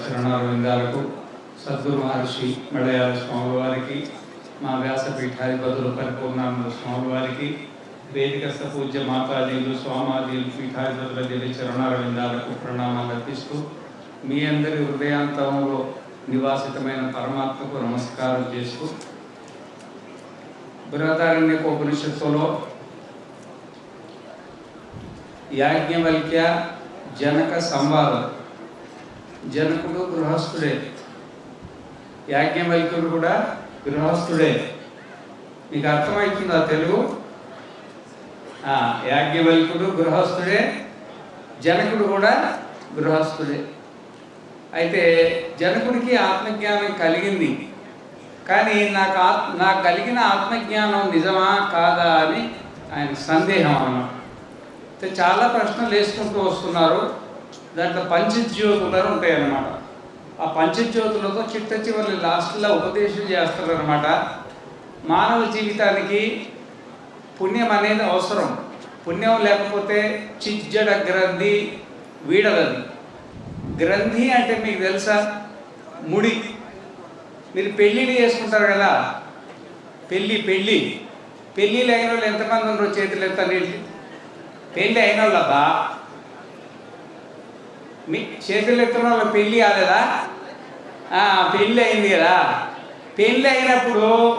చరణారవిందాలకు సద్గురు మహర్షి మలయాళ స్వామి వారికి మా వ్యాసపీఠాధిపతులు పరిపూర్ణానంద స్వామి వారికి వేదికస్థ పూజ్య మాతాజీలు స్వామాజీలు పీఠాధిపతుల దేవి చరణారవిందాలకు ప్రణామాలు అర్పిస్తూ మీ అందరి హృదయాంతరంలో నివాసితమైన పరమాత్మకు నమస్కారం చేస్తూ బృహదారణ్య ఉపనిషత్తులో యాజ్ఞవల్క్య జనక సంవాదం. జనకుడు గృహస్థుడే. యాజ్ఞవల్క్యుడు కూడా గృహస్థుడే. మీకు అర్థమవుతుందా తెలుగు? ఆ, గృహస్థుడే జనకుడు కూడా గృహస్థుడే. అయితే జనకుడికి ఆత్మజ్ఞానం కలిగింది. కానీ నాకు ఆత్ నాకు కలిగిన ఆత్మజ్ఞానం నిజమా కాదా అని ఆయన సందేహం అన్నమాట చాలా ప్రశ్నలు వేసుకుంటూ వస్తున్నారు. దాంట్లో పంచజ్యోతులను ఉంటాయన్నమాట. ఆ పంచజ్యోతులతో చిట్ట చివరి లాస్ట్లో ఉపదేశం చేస్తారు అనమాట మానవ జీవితానికి పుణ్యం అనేది అవసరం. పుణ్యం లేకపోతే చిజ్జడ గ్రంథి వీడలది గ్రంథి అంటే మీకు తెలుసా? ముడి. మీరు పెళ్ళిళ్ళు చేసుకుంటారు కదా? పెళ్ళి పెళ్ళి. పెళ్ళిళ్ళు అయిన వాళ్ళు ఎంతమంది ఉన్నారు చేతులు ఎంత పెళ్ళి అయిన వాళ్ళబ్బా మీ చేతులు ఎత్తున్న వాళ్ళ పెళ్ళి కాలేదా? పెళ్ళి అయింది కదా. పెళ్ళి అయినప్పుడు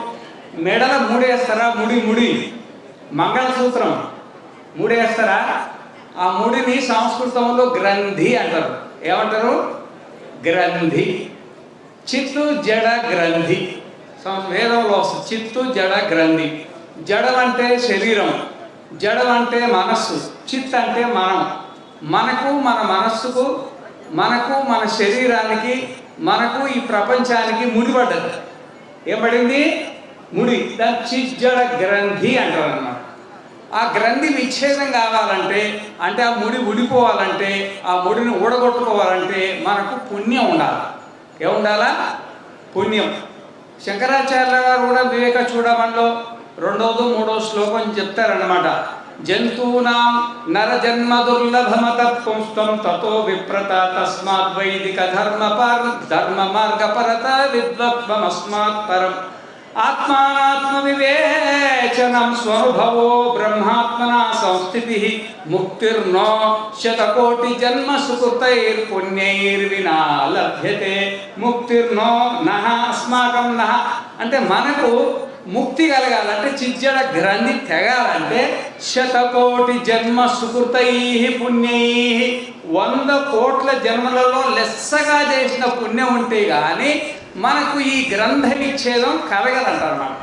మెడల ముడేస్తారా ముడి ముడి. మంగళసూత్రం. ముడేస్తారా ఆ ముడిని సంస్కృతంలో గ్రంథి అంటారు. ఏమంటారు? గ్రంథి. చిత్తు జడ గ్రంథి. వేదంలో వస్తుంది. చిత్తు జడ గ్రంథి. జడం అంటే శరీరం. జడం అంటే మనస్సు. చిత్ అంటే మనం. మనకు మన మనస్సుకు మనకు మన శరీరానికి మనకు ఈ ప్రపంచానికి ముడిపడ్డది ఏం పడింది? ముడి. దాని చిజ్జడ గ్రంథి అంటారు అన్నమాట. ఆ గ్రంథి విచ్ఛేదం కావాలంటే అంటే ఆ ముడి ఉడిపోవాలంటే ఆ ముడిని ఊడగొట్టుకోవాలంటే మనకు పుణ్యం ఉండాలి. ఏముండాలా పుణ్యం. శంకరాచార్య గారు కూడా వివేక చూడమనిలో రెండవదో మూడో శ్లోకం చెప్తారన్నమాట. జంతూనాం నరజన్మ దుర్లభమతత్వం తతో విప్రత తస్మాత్ వైదిక ధర్మ పార్ ధర్మ మార్గపరత విద్వత్వమస్మాత్ పరం. ఆత్మానాత్మ వివేచనం స్వనుభవో బ్రహ్మాత్మనా సంస్థితి ముక్తిర్నో శతకోటి జన్మ సుకృతైర్పుణ్యైర్వినా లభ్యతే. ముక్తిర్నో నహ అస్మాకం నహ. అంటే మనకు ముక్తి కలగాలంటే చిజ్జడ గ్రంథి తెగాలంటే శతకోటి జన్మ సుకృతై పుణ్యై. వంద కోట్ల జన్మలలో లెస్సగా చేసిన పుణ్యం ఉంటే కానీ మనకు ఈ గ్రంథ విచ్ఛేదం కలగదంటారు మనం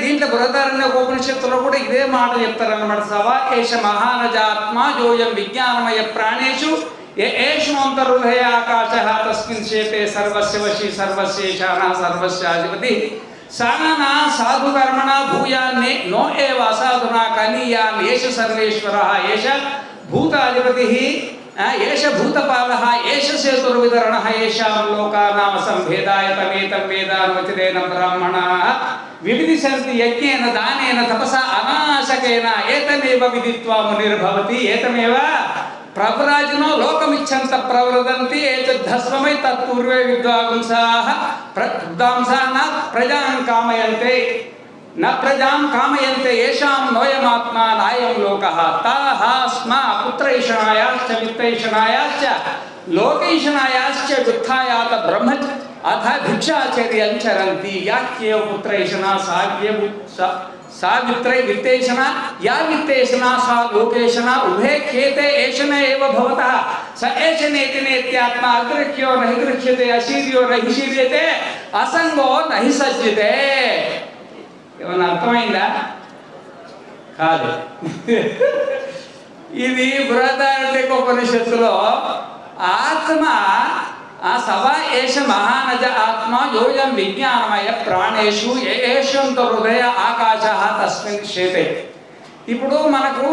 దీంట్లో బృహదారణ్య ఉపనిషత్తులో కూడా ఇదే మాట చెప్తారన్నమాట. సవా ఏష మహానజాత్మ జోయం విజ్ఞానమయ ప్రాణేషు ఏషు అంతర్హయ ఆకాశ తస్మిన్ శేపే సర్వస్య వశీ సర్వస్యేషాన సర్వస్యాధిపతి సానా సాధు కర్మణ భూయాన్ని నో ఏ అసాధునా కనీయాన్ ఏష సర్వేశ్వర ఏష భూతాధిపతి ఏష భూతపాల ఏష సేతుర్వితరణ ఏషాం లోకానామ సంభేదాయ తమేతం వేదానువచిరేణ బ్రాహ్మణ. వివిధిశంతి యజ్ఞేన దానేన తపస అనాశకేన ఏతమేవ విదిత్వా మునిర్భవతి ఏతమేవ ప్రవరాజునో లోకమిచ్చంత ప్రవృదంతి ఏతద్ధస్వమై తత్పూర్వే విద్వాంసాః ప్రదాంసాన ప్రజాం కామయంతే న ప్రజాం కామయంతే ఏషాం నోయమాత్మా నాయం లోకః తాః స్మ పుత్రైషణాయాశ్చ మిత్రైషణాయాశ్చ లోకైషణాయాశ్చ విత్థాయాత బ్రహ్మ అథ భిక్షాచర్యం చరంతి యాక్యేవ పుత్రైషణ సాగ్య సావిత్రై విత్తేషణ యా విత్తేషణ సా లోకేషణ ఉభే ఖేతే ఏషణ ఏవ భవతః స ఏషనేతి నేత్యాత్మ అగ్రహ్యో నహి గృహ్యతే అశీర్యో నహి శీర్యతే అసంగో నహి సజ్జతే ఏమన్నా అర్థమైందా కాదు ఇది బృహదారణ్యక ఉపనిషత్తులో ఆత్మ ఆ సభా ఏష మహానజ ఆత్మ యోయం విజ్ఞానమయ ప్రాణేషు ఏషంత హృదయ ఆకాశ తస్మిన్ క్షేతే. ఇప్పుడు మనకు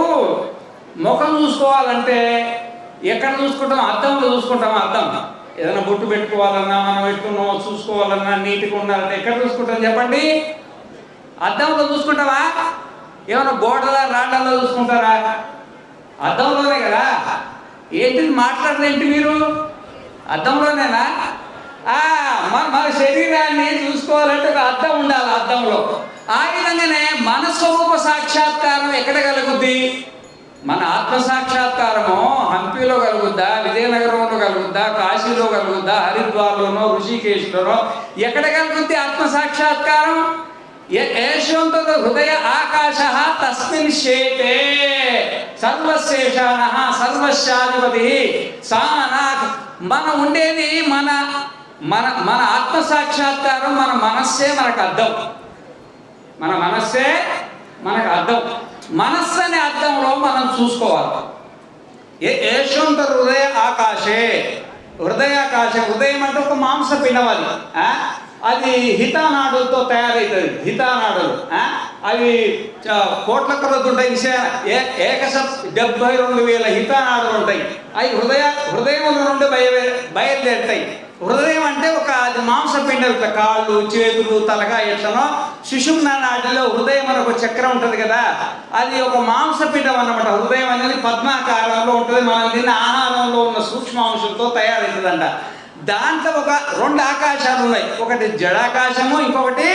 ముఖం చూసుకోవాలంటే ఎక్కడ చూసుకుంటాం? అద్దంలో చూసుకుంటాం అద్దం. ఏదైనా బొట్టు పెట్టుకోవాలన్నా మనం పెట్టుకున్నాం చూసుకోవాలన్నా నీట్గా ఉండాలంటే ఎక్కడ చూసుకుంటాం చెప్పండి? అద్దంలో చూసుకుంటావా? ఏమైనా గోడల రాళ్ళలో చూసుకుంటారా? అద్దంలోనే కదా. ఏంటి మాట్లాడలేంటి మీరు? అద్దంలోనేనా ఆ, మన మన శరీరాన్ని చూసుకోవాలంటే ఒక అర్థం ఉండాలి అర్థంలో. ఆ విధంగానే మన స్వరూప సాక్షాత్కారం ఎక్కడ కలుగుద్ది? మన ఆత్మ సాక్షాత్కారము హంపీలో కలుగుద్దా విజయనగరంలో కలుగుద్దా కాశీలో కలుగుద్దా హరిద్వార్లోనో ఋషికేశ్లోనో ఎక్కడ కలుగుద్ది ఆత్మ సాక్షాత్కారం? యశవంత హృదయ ఆకాశ తస్మిన్ శేతే సర్వశేషాన సర్వశాధిపతి సాన మనం ఉండేది మన మన మన ఆత్మ సాక్షాత్కారం మన మనస్సే మనకు అర్థం. మన మనస్సే మనకు అర్థం. మనస్సు అనే అర్థంలో మనం చూసుకోవాలి. ఏ ఏషంత హృదయ ఆకాశే. హృదయాకాశ హృదయం అంటే ఒక మాంస పిండవాలి ఆ? అది హితానాడులతో తయారవుతుంది హితానాడులు అవి కోట్ల కొరకు ఉంటాయి ఏ ఏకశ డెబ్బై రెండు వేల హితానాడులు ఉంటాయి. అవి హృదయ హృదయం నుండి బయ బయలుదేరుతాయి. హృదయం అంటే ఒక అది మాంసపిండలు కాళ్ళు చేతులు తలగా ఎట్లనో సుషుమ్న నాటిలో హృదయం అని ఒక చక్రం ఉంటుంది కదా. అది ఒక మాంసపిండం అన్నమాట. హృదయం అనేది పద్మాకారంలో ఉంటుంది. మనం తిన్న ఆహారంలో ఉన్న సూక్ష్మాంశంతో తయారవుతుందంట దాంట్లో ఒక రెండు ఆకాశాలు ఉన్నాయి. ఒకటి జడాకాశము ఇంకొకటి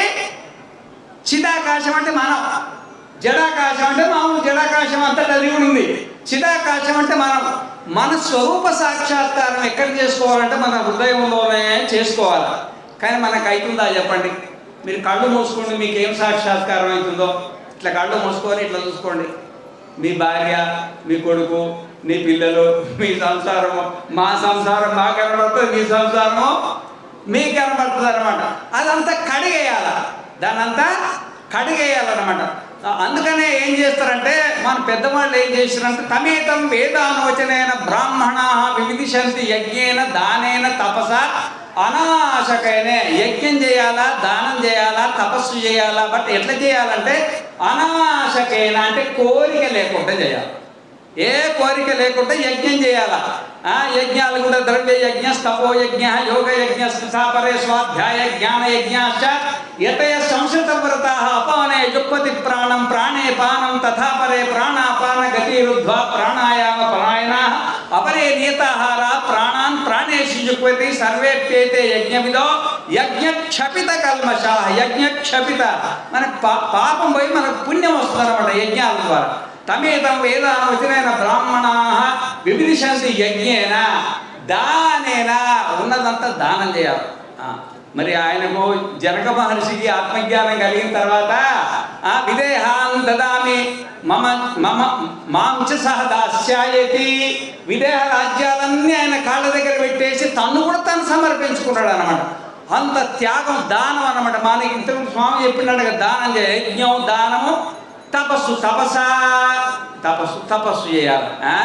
చిదాకాశం అంటే మనం జడాకాశం అంటే మామూలు జడాకాశం అంతా కలిగి ఉంది చిదాకాశం అంటే మనం మన స్వరూప సాక్షాత్కారం ఎక్కడ చేసుకోవాలంటే మన హృదయంలోనే చేసుకోవాలి. కానీ మనకు అవుతుందా చెప్పండి? మీరు కళ్ళు మూసుకోండి మీకు ఏం సాక్షాత్కారం అవుతుందో? ఇట్లా కళ్ళు మూసుకొని ఇట్లా చూసుకోండి. మీ భార్య మీ కొడుకు మీ పిల్లలు మీ సంసారము మా సంసారం మా కనబడుతుంది మీ సంసారము మీ కనబడుతుంది అనమాట అదంతా కడిగేయాల. దానంతా కడిగేయాలన్నమాట. అందుకనే ఏం చేస్తారంటే మన పెద్దవాళ్ళు ఏం చేస్తారంటే తమేతం వేదానోచనైన బ్రాహ్మణ వివిధిశంతి యజ్ఞేన దానేన తపస అనాశకైనే యజ్ఞం చేయాలా దానం చేయాలా తపస్సు చేయాలా బట్ ఎట్లా చేయాలంటే అనాశకైన అంటే కోరిక లేకుండా చేయాలి. ఏ కోరిక లేకుండా యజ్ఞం చేయాలా? యజ్ఞాలు కూడా ద్రవ్య యజ్ఞ స్తపో యజ్ఞ యోగ యజ్ఞ స్థాపరే స్వాధ్యాయ జ్ఞాన యజ్ఞాశ్చ యతయ సంస్కృత వ్రత అపానే జుప్పతి ప్రాణం ప్రాణే పానం తథా పరే ప్రాణాపాన గతిరుద్ధ్వా ప్రాణాయామ పరాయణ అపరే నియతాహార ప్రాణాన్ ప్రాణేషు జుక్వతి సర్వేప్యేతే యజ్ఞవిదో యజ్ఞ క్షపిత కల్మష యజ్ఞ క్షపిత మనకు పాపం పోయి మనకు పుణ్యం వస్తుంది అనమాట యజ్ఞాల ద్వారా. తమేతం వేదానవచనైన బ్రాహ్మణా వివిధిశంతి యజ్ఞేన దానేనా. ఉన్నదంతా దానం చేయాలి. మరి ఆయనకు జనక మహర్షికి ఆత్మజ్ఞానం కలిగిన తర్వాత ఆ దదామి మమ మమ మాంచ సహ దాస్యాయతి విదేహ రాజ్యాలన్నీ ఆయన కాళ్ళ దగ్గర పెట్టేసి తను కూడా తను సమర్పించుకున్నాడు అనమాట అంత త్యాగం దానం అనమాట మనకి ఇంతకు స్వామి చెప్పినట్టుగా దానం యజ్ఞం దానము తపస్సు తపస తపస్సు తపస్సు చేయాలి. ఆ?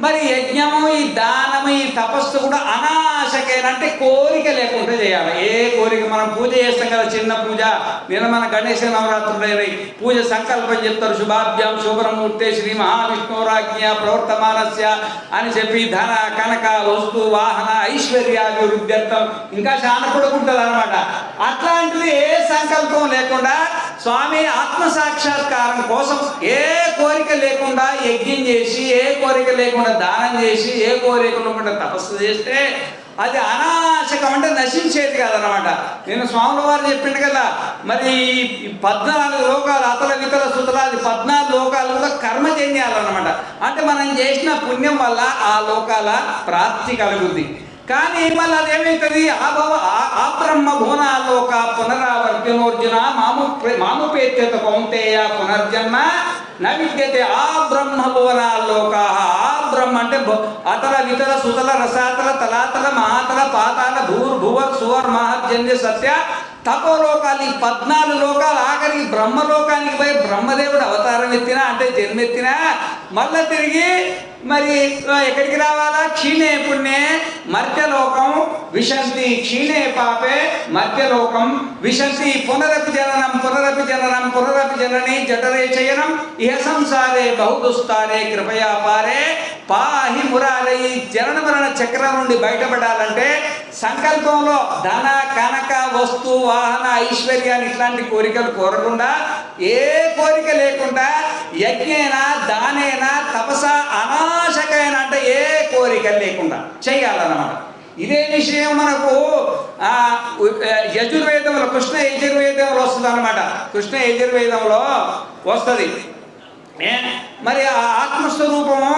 మరి యజ్ఞము ఈ దానము ఈ తపస్సు కూడా అనాశకేనంటే కోరిక లేకుండా చేయాలి. ఏ కోరిక? మనం పూజ చేస్తాం కదా చిన్న పూజ. నిన్న మన గణేశ నవరాత్రులైనవి. పూజ సంకల్పం చెప్తారు. శుభాభ్యాం శుభ్రమూర్తే శ్రీ మహావిష్ణురాజ్ఞ ప్రవర్తమానస్య అని చెప్పి ధన కనక వస్తు వాహన ఐశ్వర్యాభివృద్ధ్యర్థం ఇంకా చాలా కూడా ఉంటుంది అనమాట అట్లాంటిది ఏ సంకల్పం లేకుండా స్వామి ఆత్మ సాక్షాత్కారం కోసం ఏ కోరిక లేకుండా యజ్ఞం చేసి ఏ కోరిక లేకుండా దానం చేసి ఏ కోరిక తపస్సు చేస్తే అది అనాశకం అంటే నశించేది కాదనమాట నేను స్వాముల వారు చెప్పిండు కదా మరి ఈ పద్నాలుగు లోకాలు అతల వితల సుతలాది పద్నాలుగు లోకాలు కూడా కర్మ చెందాలన్నమాట అంటే మనం చేసిన పుణ్యం వల్ల ఆ లోకాల ప్రాప్తి కలుగుద్ది. కానీ మళ్ళీ అదేమవుతుంది ఆ భవ ఆ- బ్రహ్మ భువనాలోక పునరావర్జనోర్జున మాము మాముపేత్యత కౌంతేయ పునర్జన్మ న ఆ బ్రహ్మ భువనాలోక ఆ బ్రహ్మ అంటే అతల వితల సుతల రసాతల తలాతల మహాతల పాతాల భూర్ భువర్ సువర్ మహర్జన్య సత్య తపోలోకాలు ఈ పద్నాలుగు లోకాలు ఆఖరికి బ్రహ్మలోకానికి పోయి బ్రహ్మదేవుడు అవతారం ఎత్తినా అంటే జన్మెత్తినా మళ్ళా తిరిగి మరి ఎక్కడికి రావాలా? క్షీణే పుణ్యే మర్త్యలోకం విశంతి క్షీణే పాపే మర్త్యలోకం విశంతి పునరపి జననం పునరపి జననం పునరపి జనని జఠరే చయనం ఇహ సంసారే బహుదుస్తారే కృపయా పారే. పాహి మురారే ఈ జనన మరణ చక్రం నుండి బయటపడాలంటే సంకల్పంలో ధన కనక వస్తు వాహన ఐశ్వర్యాన్ని ఇట్లాంటి కోరికలు కోరకుండా ఏ యజ్ఞేన దానేన తపస అనాశకైన అంటే ఏ కోరిక లేకుండా చేయాలన్నమాట. ఇదే విషయం మనకు యజుర్వేదంలో కృష్ణ యజుర్వేదంలో వస్తుంది అనమాట కృష్ణ యజుర్వేదంలో వస్తుంది. ఏ? మరి ఆ ఆత్మస్వరూపము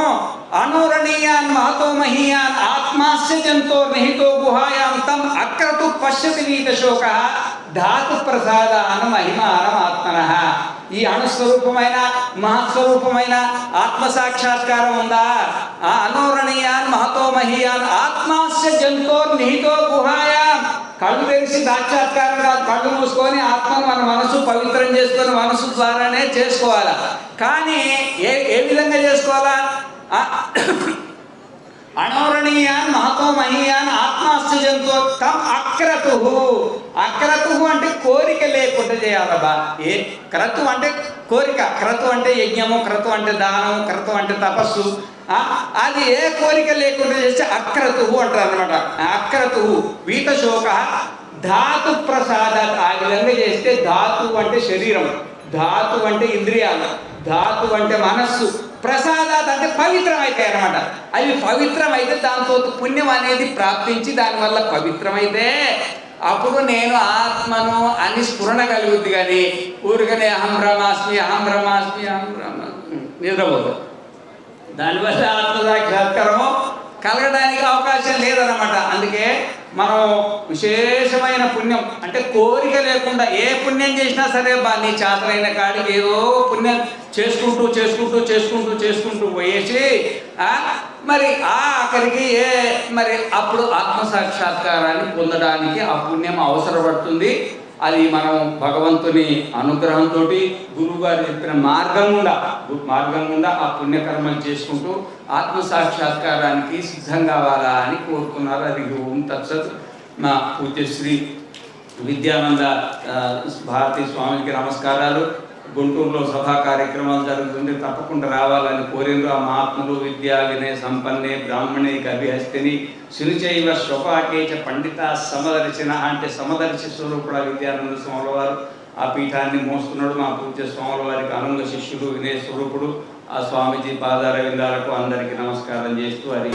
అనురణీయాన్ మహతోమహీయాన్ ఆత్మాస్య జంతో నిహితో గుహాయాం తం అక్రతు పశ్యతి వీత శోక ధాతు ప్రసాదాన మహిమానం ఆత్మన ఈ అణుస్వరూపమైన మహస్వరూపమైన ఆత్మ సాక్షాత్కారం ఉందా? ఆ అనోరణీయాన్ మహతో మహీయాన్ ఆత్మాస్య జంతో నిహితో గుహాయాన్ కళ్ళు తెరిచి సాక్షాత్కారం కాదు కళ్ళు మూసుకొని ఆత్మను మన మనసు పవిత్రం చేసుకొని మనసు ద్వారానే చేసుకోవాలా? కానీ ఏ ఏ విధంగా చేసుకోవాలా? అణవరణీయాన్ అనోరణీయాన్ మహతో మహీయాన్ ఆత్మాస్య తమ్ అక్రతు. అక్రతు అంటే కోరిక లేకుండా చేయాలబ్బా. ఏ క్రతు అంటే కోరిక? క్రతు అంటే యజ్ఞము క్రతు అంటే దానం క్రతు అంటే తపస్సు. ఆ, అది ఏ కోరిక లేకుండా చేస్తే అక్రతు అంటారు అనమాట అక్రతు వీతశోక ధాతు ప్రసాద ఆ విధంగా చేస్తే ధాతు అంటే శరీరం ధాతు అంటే ఇంద్రియాలు ధాతు అంటే మనస్సు ప్రసాదాత్ అంటే పవిత్రం అవుతాయి అనమాట అవి పవిత్రమైతే దాంతో పుణ్యం అనేది ప్రాప్తించి దానివల్ల పవిత్రమైతే అప్పుడు నేను ఆత్మను అని స్ఫురణ కలుగుద్ది కానీ ఊరికనే అహం బ్రహ్మాస్మి అహం బ్రహ్మాస్మి అహం బ్రహ్మాస్మి. నిద్రపోదు. దానివల్ల ఆత్మ సాక్షాత్కారం కలగడానికి అవకాశం లేదన్నమాట. అందుకే మనం విశేషమైన పుణ్యం అంటే కోరిక లేకుండా ఏ పుణ్యం చేసినా సరే బా నీ చేతలైన కాడికి ఏదో పుణ్యం చేసుకుంటూ చేసుకుంటూ చేసుకుంటూ చేసుకుంటూ పోయేసి మరి ఆ ఆఖరికి ఏ మరి అప్పుడు ఆత్మ సాక్షాత్కారాన్ని పొందడానికి ఆ పుణ్యం అవసరపడుతుంది. అది మనం భగవంతుని అనుగ్రహంతో గురువు గారు చెప్పిన మార్గం గుండా మార్గం గుండా ఆ పుణ్యకర్మలు చేసుకుంటూ ఆత్మ సాక్షాత్కారానికి సిద్ధం కావాలా అని కోరుకున్నారు. అది ఓం తత్సత్. మా పూజ్యశ్రీ విద్యానంద ఆ, భారతీ స్వామికి నమస్కారాలు. గుంటూరులో సభా కార్యక్రమాలు జరుగుతుంటే తప్పకుండా రావాలని కోరిండ్రు. ఆ మహాత్ములు విద్యా వినయ సంపన్నే బ్రాహ్మణే గభిహస్తిని శిరుచైవ స్వపాకేచ పండిత సమదర్శన అంటే సమదర్శి స్వరూపుడ విద్యానంద స్వాముల వారు ఆ పీఠాన్ని మోస్తున్నాడు. మా పూజ్య స్వాముల వారికి అనుంగ శిష్యుడు వినయ స్వరూపుడు. ఆ స్వామీజీ పాదారవిందాలకు అందరికీ నమస్కారం చేస్తూ అది